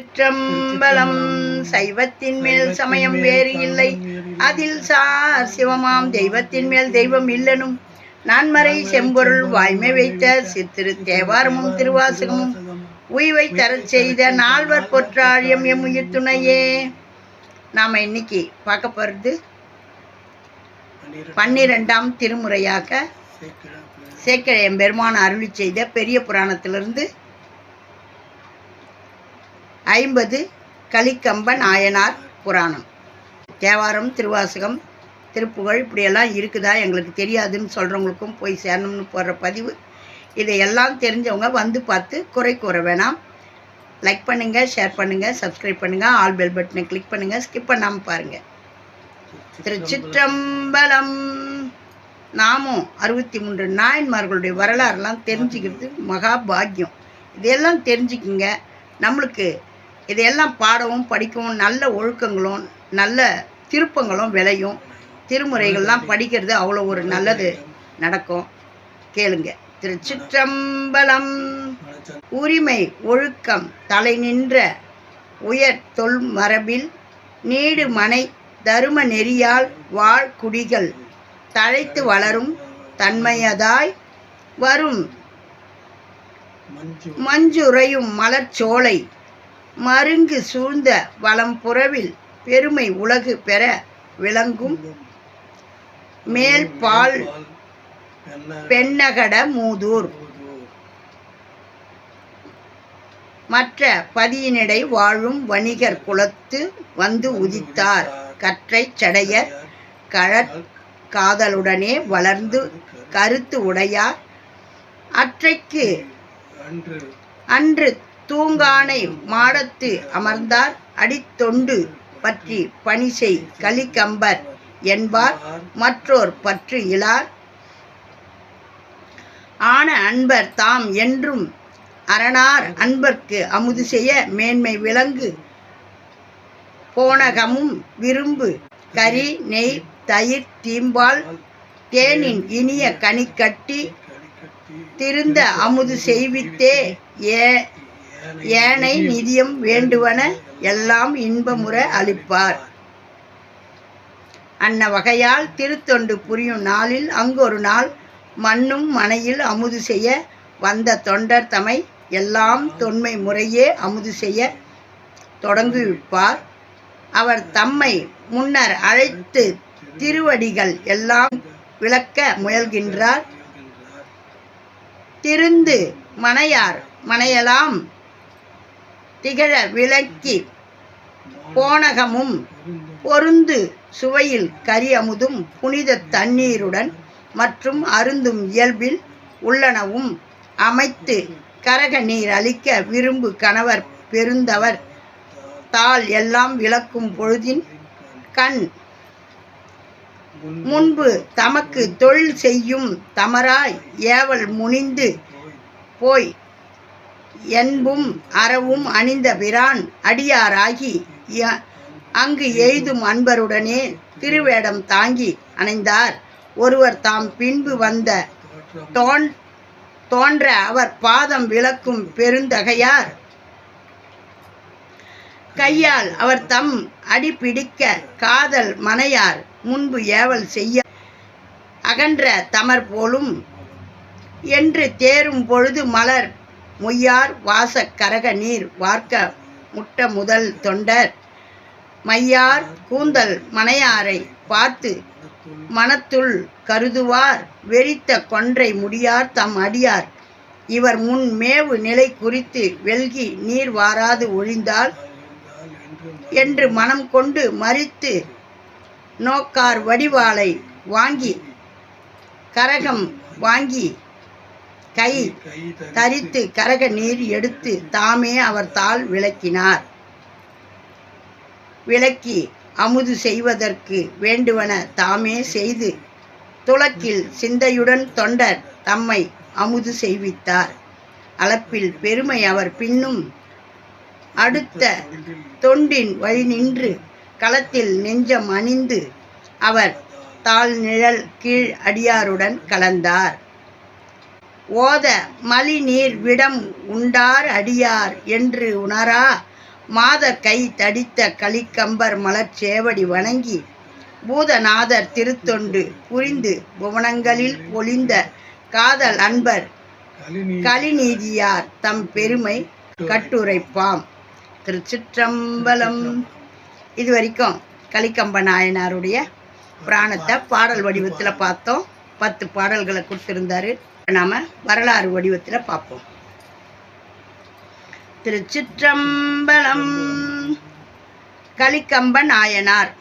சிற்றம்பலம் சைவத்தின் மேல் சமயம் வேறு இல்லை. அதில் சார் சிவமாம் தெய்வத்தின் மேல் தெய்வம் இல்லனும். நான்மறை செம்பொருள் வாய்மை வைத்த சித்திரு தேவாரமும் திருவாசகமும் உய்வை தரச் செய்த நால்வர் பொற்றாழியம் எம் உயிர் துணையே. நாம் இன்னைக்கு பார்க்க போகிறது பன்னிரெண்டாம் திருமுறையாக சேக்கிழையம் பெருமான அருளி செய்த பெரிய புராணத்திலிருந்து ஐம்பது கலிக்கம்ப நாயனார் புராணம். தேவாரம் திருவாசகம் திருப்புகழ் இப்படியெல்லாம் இருக்குதா எங்களுக்கு தெரியாதுன்னு சொல்கிறவங்களுக்கும் போய் சேரணும்னு போடுற பதிவு. இதையெல்லாம் தெரிஞ்சவங்க வந்து பார்த்து குறை கூற வேணாம். லைக் பண்ணுங்கள் ஷேர் பண்ணுங்கள் சப்ஸ்கிரைப் பண்ணுங்கள் ஆல் பெல் பட்டனை கிளிக் பண்ணுங்கள் ஸ்கிப் பண்ணாமல் பாருங்கள் திருச்சிற்றம்பலம் நாமும் அறுபத்தி மூன்று நாயன்மார்களுடைய வரலாறுலாம் தெரிஞ்சுக்கிறது மகா பாக்கியம். இதையெல்லாம் தெரிஞ்சுக்குங்க. நம்மளுக்கு இதையெல்லாம் பாடவும் படிக்கவும் நல்ல ஒழுக்கங்களும் நல்ல திருப்பங்களும் விளையும். திருமுறைகள்லாம் படிக்கிறது அவ்வளோ ஒரு நல்லது நடக்கும். கேளுங்க. திருச்சிற்றம்பலம் உரிமை ஒழுக்கம் தலை நின்ற உயர் தொல் மரபில் நீடு மனை தரும நெறியால் வாழ் குடிகள் தழைத்து வளரும் தன்மையதாய் வரும். மஞ்சுரையும் மலர்ச்சோலை மருங்கு சூழ்ந்த வளம் புறவில் பெருமை உலகு பெற விளங்கும். மேல் பால் பெண்ணகட மூதூர். மற்ற பதியினிடை வாழும் வணிகர் குலத்து வந்து உதித்தார். கற்றை சடையர் கழற் காதலுடனே வளர்ந்து கருத்து உடையார். அற்றைக்கு அன்று தூங்கானை மாடத்து அமர்ந்தார். அடித்தொண்டு பற்றி பணிசெய் கலிகம்பர் என்பார். மற்றோர் பற்று இலார். ஆன அன்பர் தாம் என்றும் அரணார். அன்பர்க்கு அமுது செய்ய மேன்மை விலங்கு போனகமும் விரும்பு கறி நெய் தயிர் தீம்பால். தேனின் இனிய கனிக்கட்டி. திருந்த அமுது செய்வித்தே ஏ ஏனை நிதியம் வேண்டுவன எல்லாம் இன்பமுற அளிப்பார். அன்ன வகையால் திருத்தொண்டு புரியும் நாளில் அங்கொரு நாள் மண்ணும் மனையில் அமுது செய்ய வந்த தொண்டர் தமை எல்லாம் தொன்மை முறையே அமுது செய்ய தொடங்குவிப்பார். அவர் தம்மை முன்னர் அழைத்து திருவடிகள் எல்லாம் விளக்க முயல்கின்றார். திருந்து மனையார் மனையலாம் திகழ விளக்கி போனகமும் பொருந்து சுவையில் கரியமுதும் புனித தண்ணீருடன் மற்றும் அருந்தும் இயல்பில் உள்ளனவும் அமைத்து கரக நீர் அளிக்க விரும்பு கணவர் பெருந்தவர். தாள் எல்லாம் விளக்கும் பொழுதின் கண். முன்பு தமக்கு தொழில் செய்யும் தமராய் ஏவல் முனிந்து போய் என்பும் அறவும் அணிந்த பிரான் அடியாராகி ய- அங்கு எய்தும் அன்பருடனே திருவேடம் தாங்கி அணைந்தார். ஒருவர் தாம் பின்பு வந்த தோன் தோன்ற அவர் பாதம் விளக்கும் பெருந்தகையார். கையால் அவர் தம் அடிப்பிடிக்க காதல் மனையார் முன்பு ஏவல் செய்ய அகன்ற தமர் போலும் என்று தேரும் பொழுது மலர் மொய்யார் வாசக் கரக நீர் வார்க்க முட்ட முதல் தொண்டர். மையார் கூந்தல் மனையாரை பார்த்து மனத்துள் கருதுவார் வெறித்த கொன்றை முடியார் தம் அடியார். இவர் முன் மேவு நிலை குறித்து வெல்கி நீர் வாராது ஒழிந்தால்? என்று மனம் கொண்டு மறித்து நோக்கார் வடிவாளை வாங்கி கரகம் வாங்கி கை தரித்து கரக நீர் எடுத்து தாமே அவர் தாள் விளக்கினார். விளக்கி அமுது செய்வதற்கு வேண்டுவன தாமே செய்து துளக்கில் சிந்தையுடன் தொண்டர் தம்மை அமுது செய்வித்தார். அளப்பில் பெருமை அவர் பின்னும் அடுத்த தொண்டின் வழி நின்று களத்தில் நெஞ்சம் அணிந்து அவர் தாழ் நிழல் கீழ் அடியாருடன் கலந்தார். ஓத மலி நீர் விடம் உண்டார் அடியார் என்று உணரா? மாதர் கை தடித்த கலிக்கம்பர் மலர் சேவடி வணங்கி பூதநாதர் திருத்தொண்டு புரிந்து புவனங்களில் பொழிந்த காதல் அன்பர் கலிநீதியார் தம் பெருமை கட்டுரைப்பாம். திருச்சிற்றம்பலம். இது வரைக்கும் கலிக்கம்ப நாயனாருடைய புராணத்தை பாடல் வடிவத்தில் பார்த்தோம். பத்து பாடல்களை கொடுத்துருந்தாரு. நாம வரலாறு வடிவத்தில் பார்ப்போம். திருச்சிற்றம்பலம். கலிக்கம்ப நாயனார்.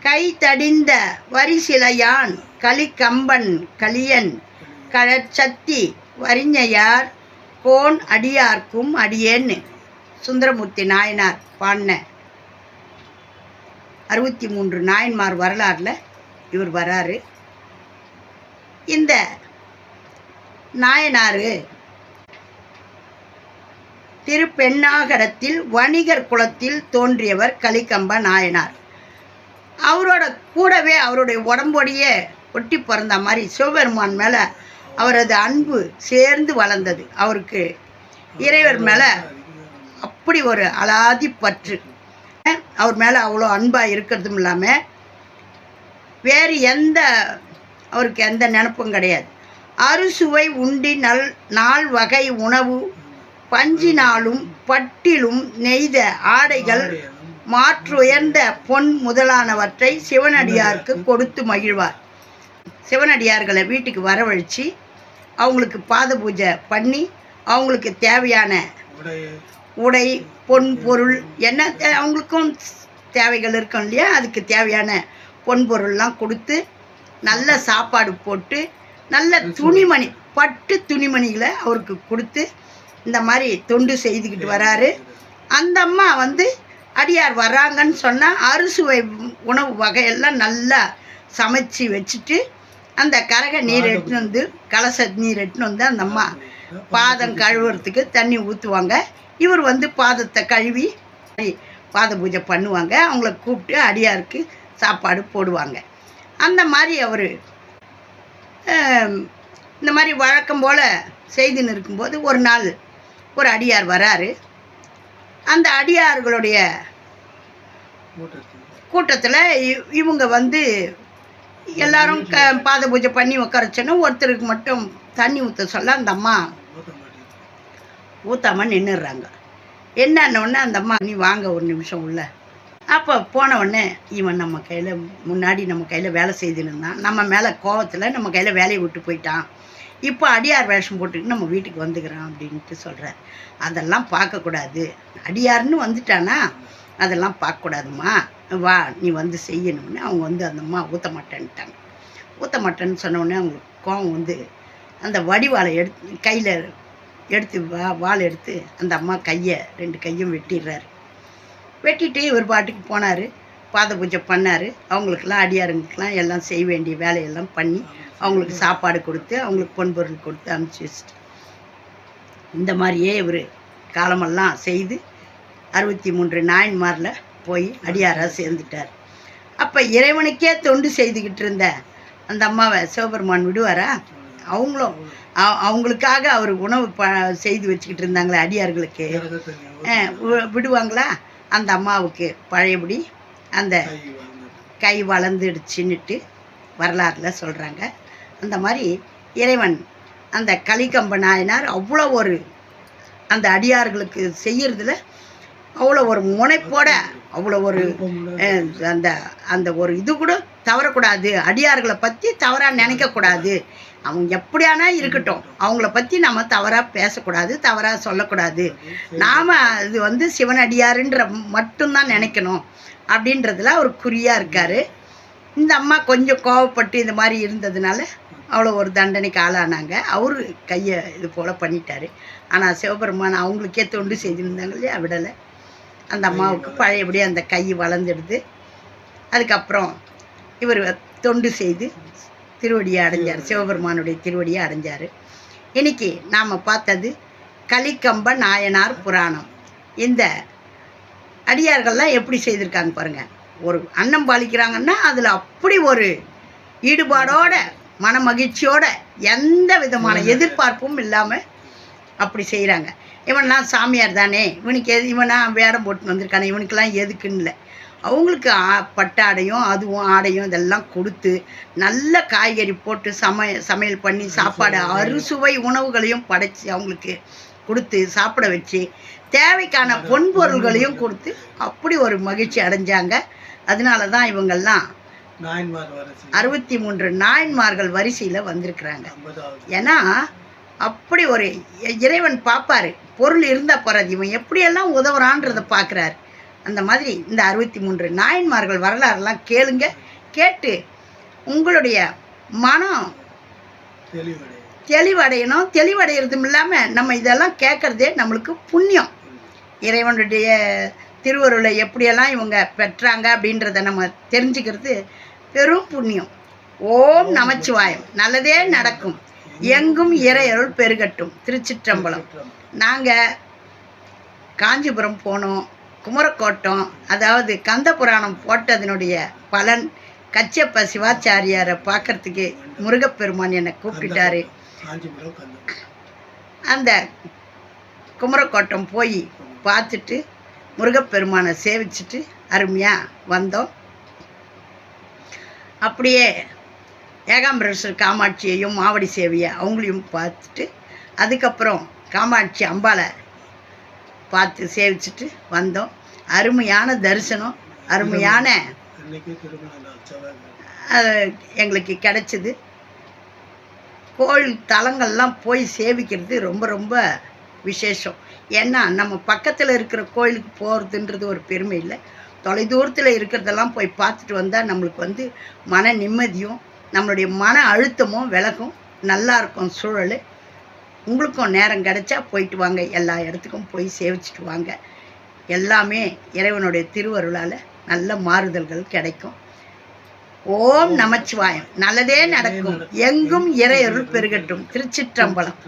கை தடிந்த வரிசிலையான் கலிக்கம்பன் கலியன் கழற்சத்தி வரிஞையார் கோன் அடியார்க்கும் அடியேன்னு சுந்தரமூர்த்தி நாயனார் பாடின அறுபத்தி மூன்று நாயன்மார் வரலாறில் இவர் வராரு. இந்த நாயனார். திருப்பெண்ணாகரத்தில் வணிகர் குலத்தில் தோன்றியவர் கலிக்கம்ப நாயனார். அவரோட கூடவே அவருடைய உடம்போடையே ஒட்டி பிறந்த மாதிரி சிவபெருமான் மேலே அவரது அன்பு சேர்ந்து வளர்ந்தது. அவருக்கு இறைவர் மேலே அப்படி ஒரு அலாதி பற்று. அவர் மேலே அவ்வளோ அன்பாக இருக்கிறதும் இல்லாமல் வேறு எந்த அவருக்கு எந்த நினப்பும் கிடையாது. அறுசுவை உண்டி நல் நால் வகை உணவு. பஞ்சினாலும் பட்டிலும் நெய்த ஆடைகள் மாற்றுயர்ந்த பொன் முதலானவற்றை சிவனடியாருக்கு கொடுத்து மகிழ்வார். சிவனடியார்களை வீட்டுக்கு வரவழைச்சு அவங்களுக்கு பாத பூஜை பண்ணி அவங்களுக்கு தேவையான உடை பொன் பொருள் என்ன தே- அவங்களுக்கும் தேவைகள் இருக்கும் இல்லையா? அதுக்கு தேவையான பொன் பொருள்லாம் கொடுத்து நல்ல சாப்பாடு போட்டு நல்ல துணிமணி பட்டு துணிமணிகளை அவருக்கு கொடுத்து இந்த மாதிரி தொண்டு செய்துக்கிட்டு வராரு. அந்த அம்மா வந்து அடியார் வராங்கன்னு சொன்னால் அறுசுவை உணவு வகையெல்லாம் நல்லா சமைச்சு வச்சுட்டு அந்த கரக நீர் எடுத்துன்னு வந்து கலச நீர் எடுத்துன்னு வந்து அந்த அம்மா பாதம் கழுவுறதுக்கு தண்ணி ஊற்றுவாங்க இவர் வந்து பாதத்தை கழுவி பாத பூஜை பண்ணுவாங்க. அவங்கள கூப்பிட்டு அடியாருக்கு சாப்பாடு போடுவாங்க. அந்த மாதிரி அவர் இந்த மாதிரி வழக்கம் போல் செய்துன்னு இருக்கும்போது ஒரு நாள் ஒரு அடியார் வராரு. அந்த அடியார்களுடைய கூட்டத்தில் இவங்க வந்து எல்லாரும் க பாத பூஜை பண்ணி உட்காரச்சோன்னா ஒருத்தருக்கு மட்டும் தண்ணி ஊற்ற சொல்ல அந்த அம்மா ஊற்றாம நின்றுடுறாங்க என்னன்னொடனே அந்த அம்மா நீ வாங்க ஒரு நிமிஷம் உள்ள. அப்போ போன உடனே இவன் நம்ம கையில் முன்னாடி நம்ம கையில் வேலை செய்துன்னு இருந்தான் நம்ம மேலே கோவத்தில் நம்ம கையில் வேலையை விட்டு போயிட்டான். இப்போ அடியார் வேஷம் போட்டுக்கிட்டு நம்ம வீட்டுக்கு வந்துக்கிறான் அப்படின்ட்டு சொல்கிறார் அதெல்லாம் பார்க்கக்கூடாது அடியார்னு வந்துட்டானா? அதெல்லாம் பார்க்கக்கூடாதும்மா வா நீ வந்து செய்யணும்னு அவங்க வந்து அந்த அம்மா ஊற்ற மாட்டேன்ட்டாங்க. ஊற்ற மாட்டேன்னு சொன்னோடனே அவங்களுக்கு கோவம் வந்து அந்த வடிவாளை எடுத்து கையில் எடுத்து வா வாள் எடுத்து அந்த அம்மா கையை ரெண்டு கையும் வெட்டிடுறாரு. வெட்டிட்டு இவர் பாட்டுக்கு போனார். பாத பூஜை பண்ணார். அவங்களுக்கெல்லாம் அடியாருங்களுக்கெல்லாம் எல்லாம் செய்ய வேண்டிய வேலையெல்லாம் பண்ணி அவங்களுக்கு சாப்பாடு கொடுத்து அவங்களுக்கு பொன்பொருள் கொடுத்து அனுப்பிச்சி வச்சுட்டு. இந்த மாதிரியே இவர் காலமெல்லாம் செய்து அறுபத்தி மூன்று நாயன்மாரில் போய் அடியாராக சேர்ந்துட்டார். அப்போ இறைவனுக்கே தொண்டு செய்துக்கிட்டு இருந்த அந்த அம்மாவை சிவபெருமான் விடுவாரா? அவங்களும் அவ- அவங்களுக்காக அவர் உணவு ப செய்து வச்சுக்கிட்டு இருந்தாங்களே அடியார்களுக்கு. விடுவாங்களா? அந்த அம்மாவுக்கு பழையபடி அந்த கை வளர்ந்துடுச்சுன்னுட்டு வரலாறுல சொல்கிறாங்க அந்த மாதிரி இறைவன் அந்த கலிகம்ப நாயனார் அவ்வளோ ஒரு அந்த அடியார்களுக்கு செய்யறதுல அவ்வளோ ஒரு முனைப்போட அவ்வளோ ஒரு அந்த அந்த ஒரு இது கூட தவறக்கூடாது. அடியார்களை பற்றி தவறாக நினைக்கக்கூடாது. அவங்க எப்படியானா இருக்கட்டும். அவங்கள பற்றி நம்ம தவறாக பேசக்கூடாது தவறாக சொல்லக்கூடாது. நாம் இது வந்து சிவனடியாருன்ற மட்டும்தான் நினைக்கணும் அப்படின்றதுல அவர் குறியாக இருக்கார். இந்த அம்மா கொஞ்சம் கோவப்பட்டு இந்த மாதிரி இருந்ததுனால அவ்வளோ ஒரு தண்டனைக்கு ஆளானாங்க. அவர் கையை இது போல் பண்ணிட்டாரு. ஆனால் சிவபெருமான் அவங்களுக்கே தொண்டு செய்திருந்தாங்க இல்லையா? விடலை. அந்த அம்மாவுக்கு பழையபடி அந்த கை வளர்ந்துடுது. அதுக்கப்புறம் இவர் தொண்டு செய்து திருவடியை அடைஞ்சார். சிவபெருமானுடைய திருவடியை அடைஞ்சார். இன்னைக்கு நாம் பார்த்தது கலிக்கம்ப நாயனார் புராணம். இந்த அடியார்கள்லாம் எப்படி செய்திருக்காங்க பாருங்க. ஒரு அன்னம் பாலிக்கிறாங்கன்னா அதில் அப்படி ஒரு ஈடுபாடோட மன மகிழ்ச்சியோட எந்த விதமான எதிர்பார்ப்பும் இல்லாமல் அப்படி செய்கிறாங்க இவன்லாம் சாமியார் தானே? இவனுக்கு எது இவனா வேடம் போட்டு வந்திருக்கானே? இவனுக்கெல்லாம் எதுக்குன்னு இல்லை. அவங்களுக்கு பட்டாடையும் அதுவும் ஆடையும் இதெல்லாம் கொடுத்து நல்ல காய்கறி போட்டு சமய சமையல் பண்ணி சாப்பாடு அறுசுவை உணவுகளையும் படைச்சி அவங்களுக்கு கொடுத்து சாப்பிட வச்சு தேவைக்கான பொன்பொருள்களையும் கொடுத்து அப்படி ஒரு மகிழ்ச்சி அடைஞ்சாங்க. அதனால தான் இவங்கெல்லாம் அறுபத்தி மூன்று நாயன்மார்கள் வரிசையில் வந்திருக்கிறாங்க. ஏன்னா அப்படி ஒரு இறைவன் பார்ப்பாரு பொருள் இருந்தால் போகிறது இவன் எப்படியெல்லாம் உதவுறான்றதை பார்க்குறாரு அந்த மாதிரி இந்த அறுபத்தி மூன்று நாயன்மார்கள் வரலாறுலாம் கேளுங்க கேட்டு உங்களுடைய மனம் தெளிவடையணும். தெளிவடைகிறதும் இல்லாமல் நம்ம இதெல்லாம் கேட்குறதே நம்மளுக்கு புண்ணியம். இறைவனுடைய திருவருளை எப்படியெல்லாம் இவங்க பெற்றாங்க அப்படின்றத நம்ம தெரிஞ்சுக்கிறது பெரும் புண்ணியம். ஓம் நமச்சிவாயம். நல்லதே நடக்கும். எங்கும் இறையருள் பெருகட்டும். திருச்சிற்றம்பலம். நாங்கள் காஞ்சிபுரம் போனோம். குமரக்கோட்டம் அதாவது கந்த புராணம் போட்டதனுடைய பலன் கச்சப்ப சிவாச்சாரியாரை பார்க்கறதுக்கு முருகப்பெருமான் என்னை கூப்பிட்டாரு அந்த குமரக்கோட்டம் போய் பார்த்துட்டு முருகப்பெருமானை சேவிச்சிட்டு அருமையாக வந்தோம். அப்படியே ஏகாம்பரேஸ்வர் காமாட்சியையும் மாவடி சேவியை அவங்களையும் பார்த்துட்டு அதுக்கப்புறம் காமாட்சி அம்பாளை பார்த்து சேவிச்சிட்டு வந்தோம். அருமையான தரிசனம் அருமையான எங்களுக்கு கிடைச்சிது. கோயில் தலங்கள்லாம் போய் சேவிக்கிறது ரொம்ப ரொம்ப விசேஷம். ஏன்னா நம்ம பக்கத்தில் இருக்கிற கோயிலுக்கு போகிறதுன்றது ஒரு பெருமை இல்லை. தொலைதூரத்தில் இருக்கிறதெல்லாம் போய் பார்த்துட்டு வந்தால் நம்மளுக்கு வந்து மன நிம்மதியும் நம்மளுடைய மன அழுத்தமும் விலகும். நல்லா இருக்கும் சூழல். உங்களுக்கும் நேரம் கிடைச்சா போயிட்டு வாங்க. எல்லா இடத்துக்கும் போய் சேவிச்சிட்டு வாங்க. எல்லாமே இறைவனுடைய திருவருளால் நல்ல மாறுதல்கள் கிடைக்கும். ஓம் நமச்சிவாயம். நல்லதே நடக்கும். எங்கும் இறையருள் பெருகட்டும். திருச்சிற்றம்பலம்.